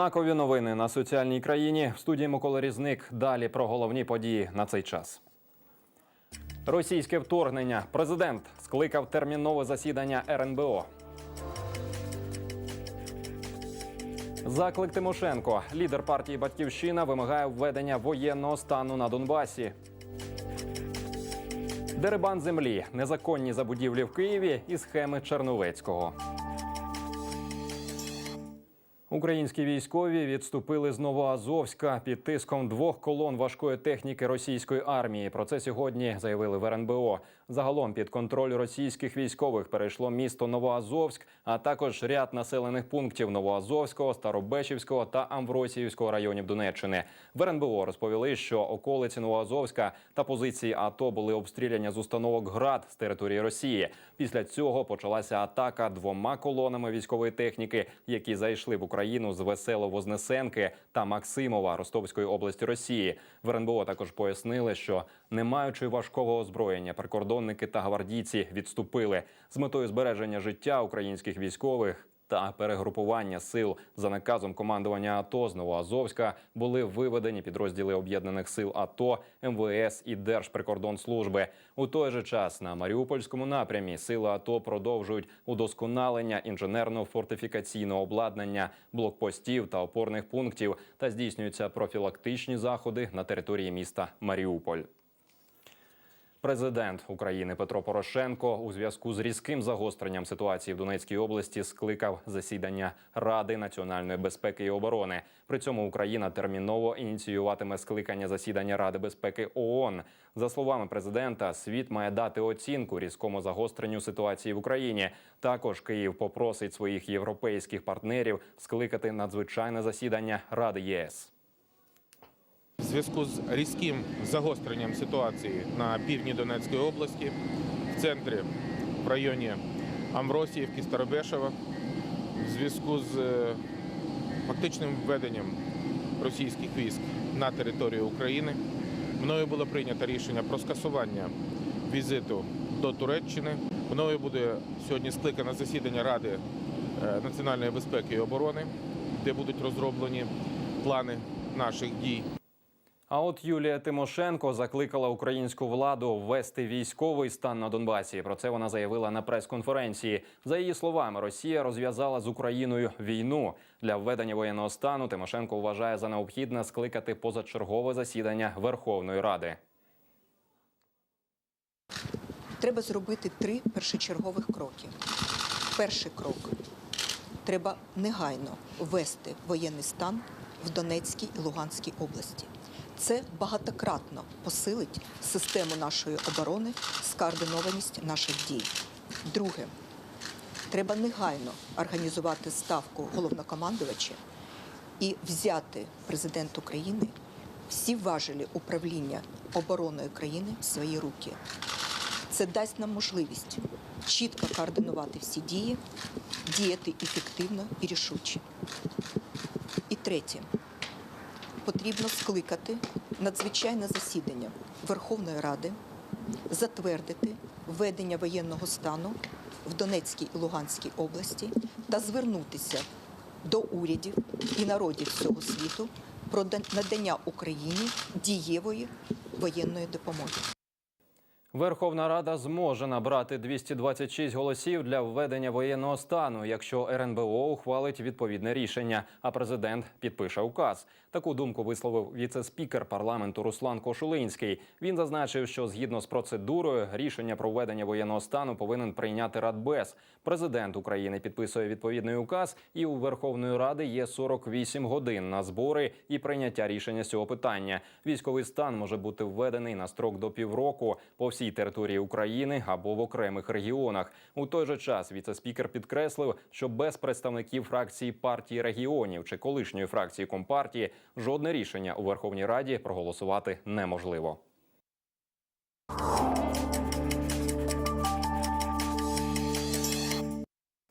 Знакові новини на соціальній країні. В студії Микола Різник. Далі про головні події на цей час. Російське вторгнення. Президент скликав термінове засідання РНБО. Заклик Тимошенко. Лідер партії Батьківщина вимагає введення воєнного стану на Донбасі. Дерибан землі, незаконні забудівлі в Києві і схеми Черновецького. Українські військові відступили з Новоазовська під тиском двох колон важкої техніки російської армії. Про це сьогодні заявили в РНБО. Загалом під контроль російських військових перейшло місто Новоазовськ, а також ряд населених пунктів Новоазовського, Старобечівського та Амвросіївського районів Донеччини. В РНБО розповіли, що околиці Новоазовська та позиції АТО були обстріляні з установок ГРАД з території Росії. Після цього почалася атака двома колонами військової техніки, які зайшли в Україну з Весело-Вознесенки та Максимова Ростовської області Росії. В РНБО також пояснили, що не маючи важкого озброєння, прикордонники та гвардійці відступили з метою збереження життя українських військових. Та перегрупування сил за наказом командування АТО з Новоазовська були виведені підрозділи об'єднаних сил АТО, МВС і Держприкордонслужби. У той же час на Маріупольському напрямі сили АТО продовжують удосконалення інженерно-фортифікаційного обладнання, блокпостів та опорних пунктів та здійснюються профілактичні заходи на території міста Маріуполь. Президент України Петро Порошенко у зв'язку з різким загостренням ситуації в Донецькій області скликав засідання Ради національної безпеки і оборони. При цьому Україна терміново ініціюватиме скликання засідання Ради безпеки ООН. За словами президента, світ має дати оцінку різкому загостренню ситуації в Україні. Також Київ попросить своїх європейських партнерів скликати надзвичайне засідання Ради ЄС. В зв'язку з різким загостренням ситуації на півдні Донецької області, в центрі, в районі Амвросіївки, Старобешева, в зв'язку з е, фактичним введенням російських військ на територію України, мною було прийнято рішення про скасування візиту до Туреччини. Мною буде сьогодні скликане засідання Ради е, національної безпеки і оборони, де будуть розроблені плани наших дій. А от Юлія Тимошенко закликала українську владу ввести військовий стан на Донбасі. Про це вона заявила на прес-конференції. За її словами, Росія розв'язала з Україною війну для введення воєнного стану. Тимошенко вважає за необхідне скликати позачергове засідання Верховної Ради. Треба зробити три першочергових кроки. Перший крок треба негайно ввести воєнний стан в Донецькій і Луганській області. Це багатократно посилить систему нашої оборони, скоординованість наших дій. Друге, треба негайно організувати ставку головнокомандувача і взяти президент України всі важелі управління обороною країни в свої руки. Це дасть нам можливість чітко координувати всі дії, діяти ефективно і рішуче. І третє, потрібно скликати надзвичайне засідання Верховної Ради, затвердити введення воєнного стану в Донецькій і Луганській області та звернутися до урядів і народів всього світу про надання Україні дієвої воєнної допомоги. Верховна Рада зможе набрати 226 голосів для введення воєнного стану, якщо РНБО ухвалить відповідне рішення, а президент підпише указ. Таку думку висловив віце-спікер парламенту Руслан Кошулинський. Він зазначив, що згідно з процедурою рішення про введення воєнного стану повинен прийняти Радбез. Президент України підписує відповідний указ, і у Верховної Ради є 48 годин на збори і прийняття рішення з цього питання. Військовий стан може бути введений на строк до півроку по всій території України або в окремих регіонах. У той же час віце-спікер підкреслив, що без представників фракції партії регіонів чи колишньої фракції компартії жодне рішення у Верховній Раді проголосувати неможливо.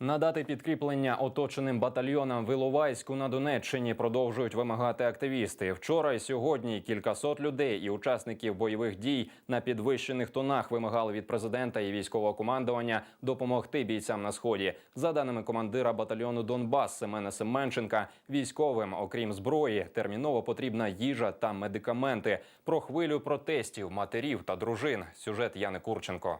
Надати підкріплення оточеним батальйонам в Іловайську на Донеччині продовжують вимагати активісти. Вчора і сьогодні кількасот людей і учасників бойових дій на підвищених тонах вимагали від президента і військового командування допомогти бійцям на сході. За даними командира батальйону Донбас Семена Семенченка, військовим, окрім зброї, терміново потрібна їжа та медикаменти. Про хвилю протестів матерів та дружин. Сюжет Яни Курченко.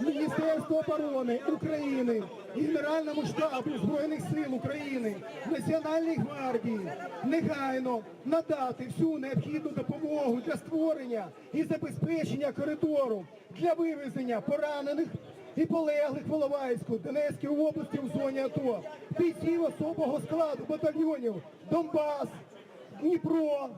Міністерству оборони України, Генеральному штабу Збройних сил України, Національній гвардії негайно надати всю необхідну допомогу для створення і забезпечення коридору для вивезення поранених і полеглих в Іловайську, Донецькій області в зоні АТО, бійців особового складу батальйонів Донбас, Дніпро,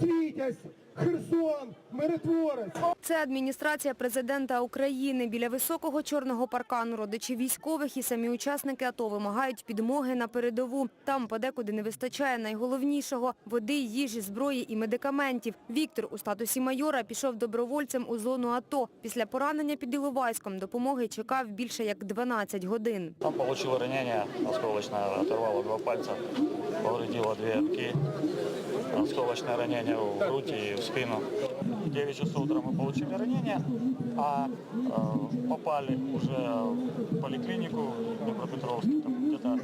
Світязь, Херсон, Миротворець. Це адміністрація президента України. Біля високого чорного паркану родичі військових і самі учасники АТО вимагають підмоги на передову. Там подекуди не вистачає найголовнішого – води, їжі, зброї і медикаментів. Віктор у статусі майора пішов добровольцем у зону АТО. Після поранення під Іловайськом допомоги чекав більше як 12 годин. Там получил ранение осколочное, оторвало два пальца, повредило две руки, осколочное ранение в грудь и в спину. В 9 часов утра мы получили ранение, а э, попали уже в поликлинику в Днепропетровск, там где-то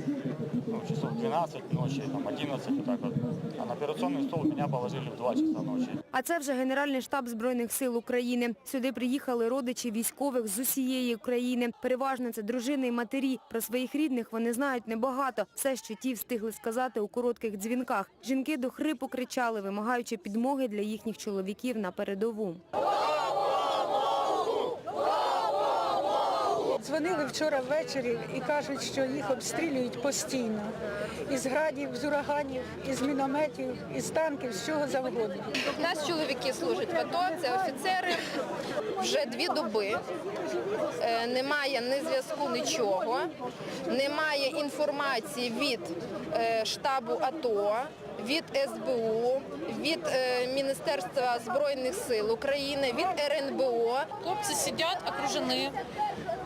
ну, часов 12 ночи, там 11 вот так вот. А на операционный стол меня положили в 2 часа ночи. А це вже Генеральний штаб Збройних сил України. Сюди приїхали родичі військових з усієї України. Переважно це дружини і матері. Про своїх рідних вони знають небагато. Все, що ті встигли сказати у коротких дзвінках. Жінки до хрипу кричали, вимагаючи підмоги для їхніх чоловіків на передову. Дзвонили вчора ввечері і кажуть, що їх обстрілюють постійно. Із градів, з ураганів, із мінометів, із танків, з чого завгодно. У нас чоловіки служать в АТО, це офіцери. Вже дві доби. Е, Немає ні зв'язку, нічого. Немає інформації від е, штабу АТО, від СБУ, від е, Міністерства Збройних сил України, від РНБО. Хлопцы сидят окружены,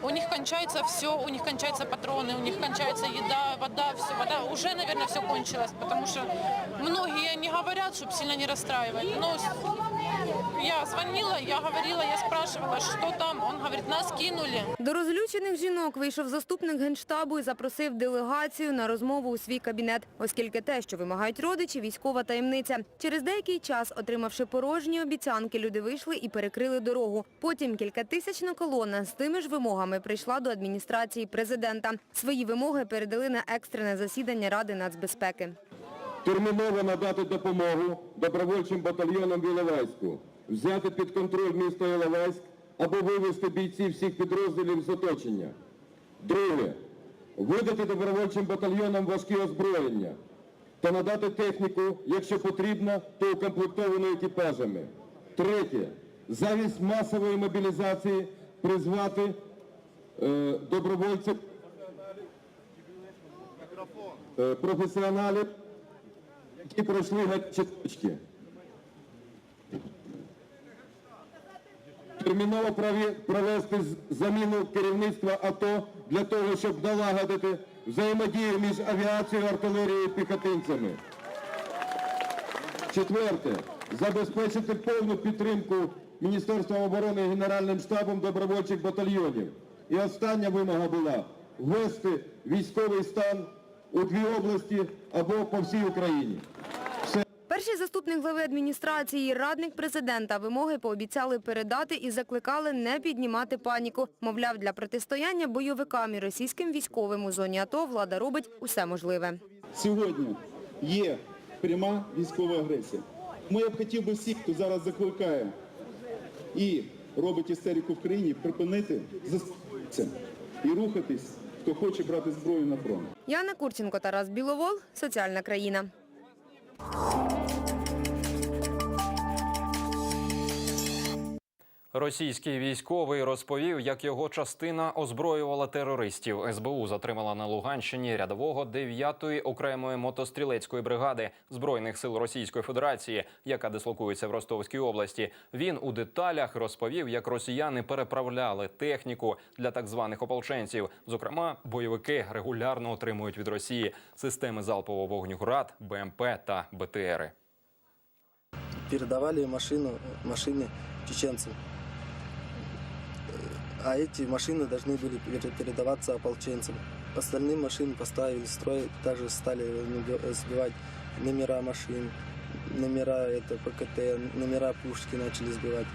у них кончается все, у них кончаются патроны, у них кончается еда, вода, все, вода. Уже, наверное, все кончилось, потому что многие не говорят, чтобы сильно не расстраивать. Но с- я звонила, я говорила, я спрашивала, что там. Он говорит, нас кинули. До розлючених жінок вийшов заступник Генштабу і запросив делегацію на розмову у свій кабінет, оскільки те, що вимагають родичі, військова таємниця. Через деякий час, отримавши порожні обіцянки, люди вийшли і перекрили дорогу. Потім кількатисячна колона з тими ж вимогами прийшла до адміністрації президента. Свої вимоги передали на екстрене засідання Ради нацбезпеки. терміново надати допомогу добровольчим батальйонам в Іловайську, взяти під контроль місто Іловайськ або вивести бійців всіх підрозділів з оточення. Друге. Видати добровольчим батальйонам важкі озброєння та надати техніку, якщо потрібно, то укомплектовану екіпажами. Третє. Замість масової мобілізації призвати е, добровольців е, професіоналів які пройшли гачечки. Терміново провести заміну керівництва АТО для того, щоб налагодити взаємодію між авіацією, артилерією і піхотинцями. Четверте. Забезпечити повну підтримку Міністерства оборони і Генеральним штабом добровольчих батальйонів. І остання вимога була ввести військовий стан у дві області або по всій Україні. Перший заступник глави адміністрації радник президента вимоги пообіцяли передати і закликали не піднімати паніку. Мовляв, для протистояння бойовикам і російським військовим у зоні АТО влада робить усе можливе. сьогодні є пряма військова агресія. Тому я б хотів би всіх, хто зараз закликає і робить істерику в країні, припинити заспокоїтися і рухатись, хто хоче брати зброю на фронт. Яна Курченко, Тарас Біловол, Соціальна країна. Російський військовий розповів, як його частина озброювала терористів. СБУ затримала на Луганщині рядового 9-ї окремої мотострілецької бригади збройних сил Російської Федерації, яка дислокується в Ростовській області. Він у деталях розповів, як росіяни переправляли техніку для так званих ополченців. Зокрема, бойовики регулярно отримують від Росії системи залпового вогню ГРАД, БМП та БТРи. передавали машину, машины чеченцам. А эти машины должны были пере- передаваться ополченцам. Остальные машины поставили строй, также стали сбивать номера машин, номера это ПКТ, номера пушки начали сбивать.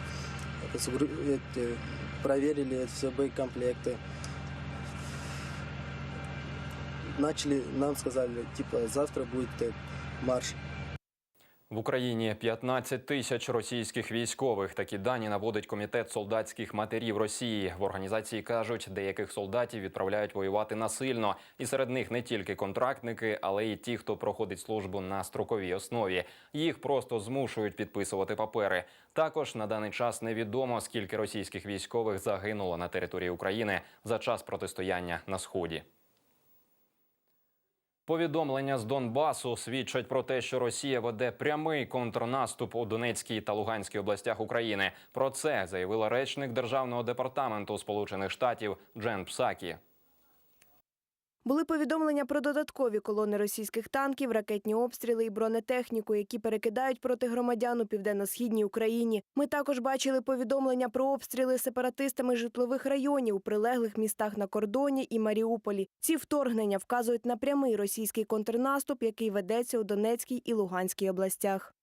Эти, проверили все боекомплекты. Начали, нам сказали, типа, завтра будет марш. В Україні 15 тисяч російських військових. Такі дані наводить комітет солдатських матерів Росії. В організації кажуть, деяких солдатів відправляють воювати насильно, і серед них не тільки контрактники, але й ті, хто проходить службу на строковій основі. Їх просто змушують підписувати папери. Також на даний час невідомо скільки російських військових загинуло на території України за час протистояння на сході. Повідомлення з Донбасу свідчать про те, що Росія веде прямий контрнаступ у Донецькій та Луганській областях України. Про це заявила речник Державного департаменту Сполучених Штатів Джен Псакі. Були повідомлення про додаткові колони російських танків, ракетні обстріли і бронетехніку, які перекидають проти громадян у південно-східній Україні. Ми також бачили повідомлення про обстріли сепаратистами житлових районів у прилеглих містах на кордоні і Маріуполі. Ці вторгнення вказують на прямий російський контрнаступ, який ведеться у Донецькій і Луганській областях.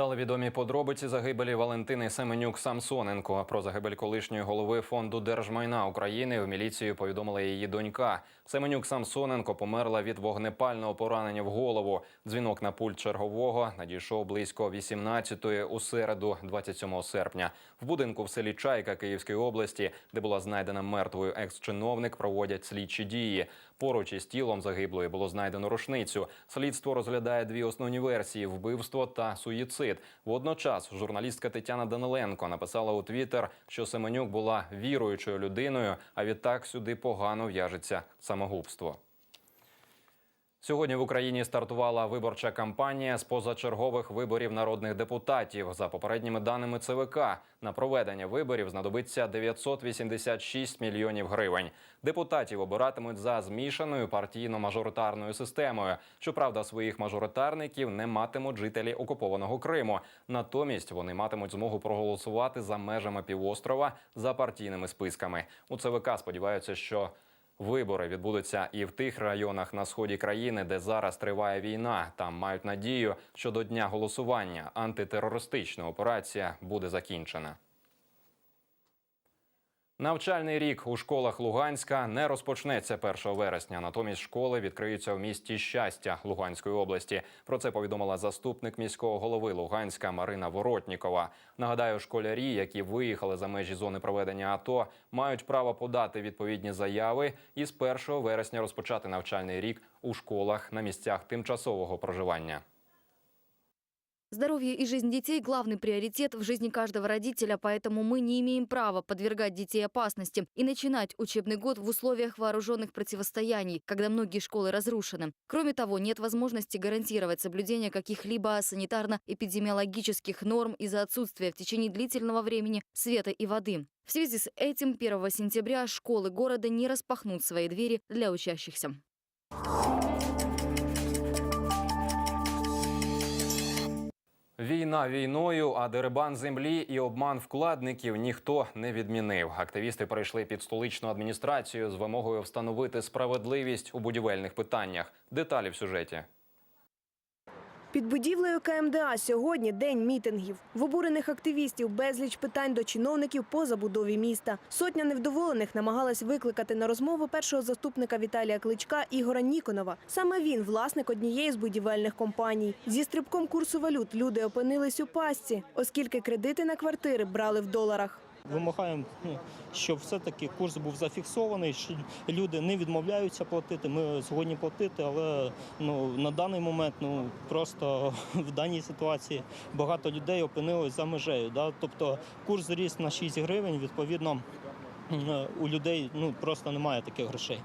Стали відомі подробиці загибелі Валентини Семенюк Самсоненко. Про загибель колишньої голови фонду держмайна України в міліцію повідомила її донька. Семенюк Самсоненко померла від вогнепального поранення в голову. Дзвінок на пульт чергового надійшов близько 18-ї у середу, 27 серпня. В будинку в селі Чайка Київської області, де була знайдена мертвою екс-чиновник, проводять слідчі дії. Поруч із тілом загиблої було знайдено рушницю. Слідство розглядає дві основні версії: вбивство та суїцид. Водночас журналістка Тетяна Даниленко написала у Твіттер, що Семенюк була віруючою людиною, а відтак сюди погано в'яжеться самогубство. Сьогодні в Україні стартувала виборча кампанія з позачергових виборів народних депутатів. За попередніми даними ЦВК, на проведення виборів знадобиться 986 мільйонів гривень. Депутатів обиратимуть за змішаною партійно-мажоритарною системою. Щоправда, своїх мажоритарників не матимуть жителі окупованого Криму. Натомість вони матимуть змогу проголосувати за межами півострова за партійними списками. У ЦВК сподіваються, що Вибори відбудуться і в тих районах на сході країни, де зараз триває війна. Там мають надію, що до дня голосування антитерористична операція буде закінчена. Навчальний рік у школах Луганська не розпочнеться 1 вересня. Натомість школи відкриються в місті щастя Луганської області. Про це повідомила заступник міського голови Луганська Марина Воротнікова. Нагадаю, школярі, які виїхали за межі зони проведення АТО, мають право подати відповідні заяви і з 1 вересня розпочати навчальний рік у школах на місцях тимчасового проживання. Здоровье и жизнь детей – главный приоритет в жизни каждого родителя, поэтому мы не имеем права подвергать детей опасности и начинать учебный год в условиях вооруженных противостояний, когда многие школы разрушены. Кроме того, нет возможности гарантировать соблюдение каких-либо санитарно-эпидемиологических норм из-за отсутствия в течение длительного времени света и воды. В связи с этим 1 сентября школы города не распахнут свои двери для учащихся. Війна війною, а дерибан землі і обман вкладників ніхто не відмінив. Активісти прийшли під столичну адміністрацію з вимогою встановити справедливість у будівельних питаннях. Деталі в сюжеті. Під будівлею КМДА сьогодні день мітингів. В обурених активістів безліч питань до чиновників по забудові міста. Сотня невдоволених намагалась викликати на розмову першого заступника Віталія Кличка Ігора Ніконова. Саме він власник однієї з будівельних компаній. Зі стрибком курсу валют люди опинились у пастці, оскільки кредити на квартири брали в доларах. Вимагаємо, ну, щоб все-таки курс був зафіксований, що люди не відмовляються платити. Ми згодні платити, але ну, на даний момент ну, просто в даній ситуації багато людей опинилось за межею. Да? Тобто курс зріс на 6 гривень, відповідно, у людей ну, просто немає таких грошей.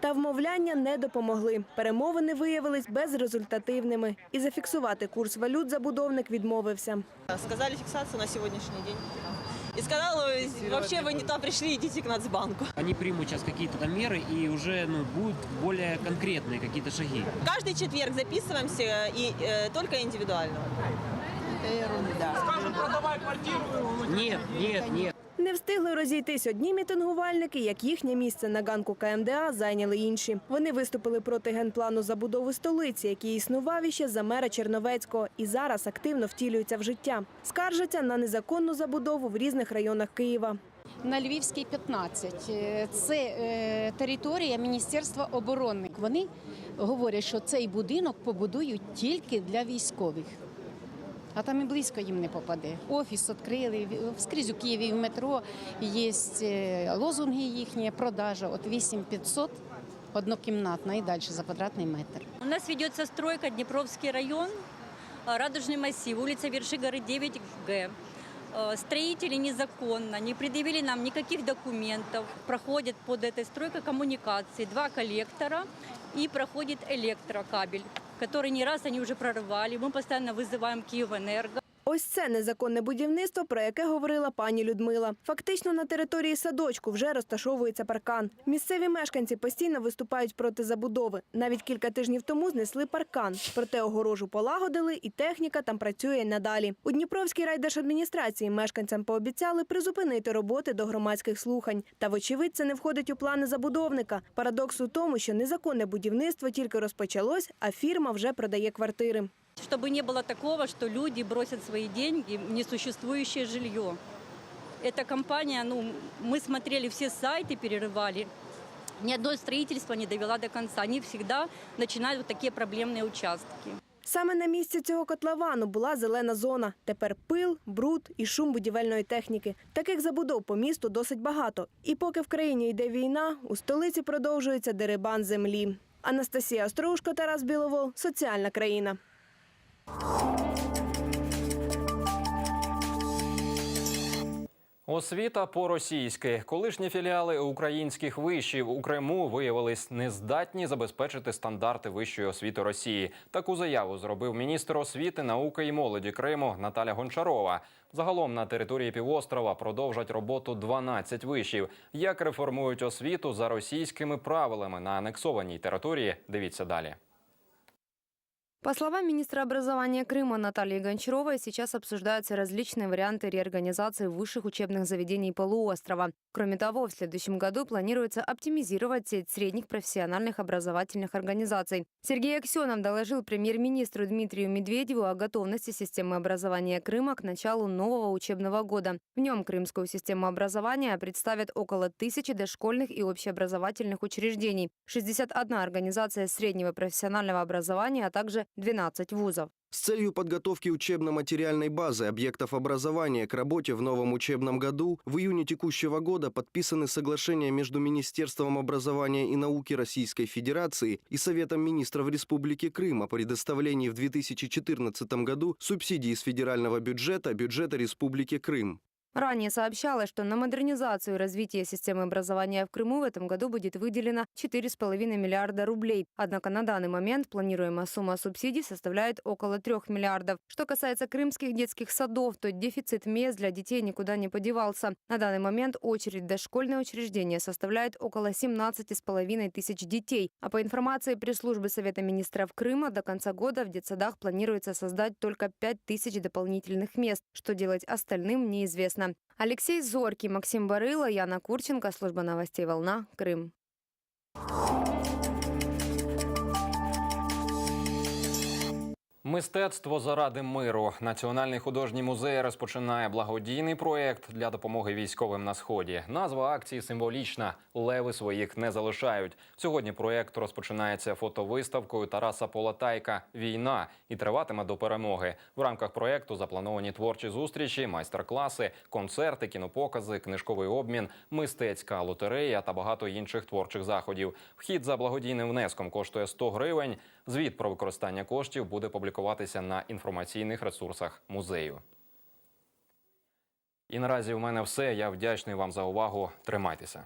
Та вмовляння не допомогли. Перемовини виявились безрезультативними. І зафіксувати курс валют забудовник відмовився. Сказали фиксацию на сегодняшний день И сказал, вообще вы не там пришли, идите к Нацбанку. Они примут сейчас какие-то там меры и уже ну, будут более конкретные какие-то шаги. Каждый четверг записываемся и э, только индивидуально. Это ерунда. Скажем, продавай квартиру. Нет, нет, нет. Не встигли розійтись одні мітингувальники, як їхнє місце на ганку КМДА зайняли інші. Вони виступили проти генплану забудови столиці, який існував іще за мера Черновецького і зараз активно втілюється в життя. Скаржаться на незаконну забудову в різних районах Києва. На Львівській 15. Е, Це е, територія Міністерства оборони. Вони говорять, що цей будинок побудують тільки для військових. А там і близько їм не попаде. Офіс відкрили в- скрізь у Києві і в метро. Є е, лозунги їхні, продажа от 8500 однокімнатна і далі за квадратний метр. У нас ведется стройка Днепровский район, а, Радужный массив, улица Вершигоры 9Г. А, Строители незаконно, не предъявили нам никаких документов. Проходит под этой стройкой коммуникации два коллектора и проходит электрокабель, который не раз они уже прорывали. Мы постоянно вызываем Киевэнерго. Ось це незаконне будівництво, про яке говорила пані Людмила. Фактично на території садочку вже розташовується паркан. Місцеві мешканці постійно виступають проти забудови. Навіть кілька тижнів тому знесли паркан. Проте огорожу полагодили, і техніка там працює надалі. У Дніпровській райдержадміністрації мешканцям пообіцяли призупинити роботи до громадських слухань. Та вочевидь це не входить у плани забудовника. Парадокс у тому, що незаконне будівництво тільки розпочалось, а фірма вже продає квартири. Чтобы не было такого, что люди бросят свои деньги в несуществующее жилье. Эта компания, ну, мы смотрели все сайты, перерывали. Ни одно строительство не довела до конца. Они всегда начинают вот такие проблемные участки. Саме на місці цього котловану була зелена зона. Тепер пил, бруд і шум будівельної техніки. Таких забудов по місту досить багато. І поки в країні йде війна, у столиці продовжується дерибан землі. Анастасія Острушко, Тарас Біловол, соціальна країна. Освіта по-російськи. Колишні філіали українських вишів у Криму виявились нездатні забезпечити стандарти вищої освіти Росії. Таку заяву зробив міністр освіти, науки і молоді Криму Наталя Гончарова. Загалом на території півострова продовжать роботу 12 вишів. Як реформують освіту за російськими правилами на анексованій території? Дивіться далі. По словам министра образования Крыма Натальи Гончаровой, сейчас обсуждаются различные варианты реорганизации высших учебных заведений полуострова. Кроме того, в следующем году планируется оптимизировать сеть средних профессиональных образовательных организаций. Сергей Аксенов доложил премьер-министру Дмитрию Медведеву о готовности системы образования Крыма к началу нового учебного года. В нем крымскую систему образования представят около тысячи дошкольных и общеобразовательных учреждений, 61 организация среднего профессионального образования, а также 12 вузов. С целью подготовки учебно-материальной базы объектов образования к работе в новом учебном году в июне текущего года подписаны соглашения между Министерством образования и науки Российской Федерации и Советом министров Республики Крым о предоставлении в 2014 году субсидий из федерального бюджета бюджета Республики Крым. Ранее сообщалось, что на модернизацию и развитие системы образования в Крыму в этом году будет выделено 4,5 миллиарда рублей. Однако на данный момент планируемая сумма субсидий составляет около 3 миллиардов. Что касается крымских детских садов, то дефицит мест для детей никуда не подевался. На данный момент очередь дошкольное учреждение составляет около 17,5 тысяч детей. А по информации пресс-службы Совета министров Крыма, до конца года в детсадах планируется создать только 5 тысяч дополнительных мест. Что делать остальным, неизвестно. Алексей Зоркий, Максим Барыло, Яна Курченко, служба новостей «Волна», Крым. Мистецтво заради миру. Національний художній музей розпочинає благодійний проєкт для допомоги військовим на сході. Назва акції символічна Леви своїх не залишають. Сьогодні проєкт розпочинається фотовиставкою Тараса Полатайка Війна і триватиме до перемоги. В рамках проєкту заплановані творчі зустрічі, майстер-класи, концерти, кінопокази, книжковий обмін, мистецька лотерея та багато інших творчих заходів. Вхід за благодійним внеском коштує 100 гривень. Звіт про використання коштів буде публікуватися на інформаційних ресурсах музею. І наразі у мене все. Я вдячний вам за увагу. Тримайтеся.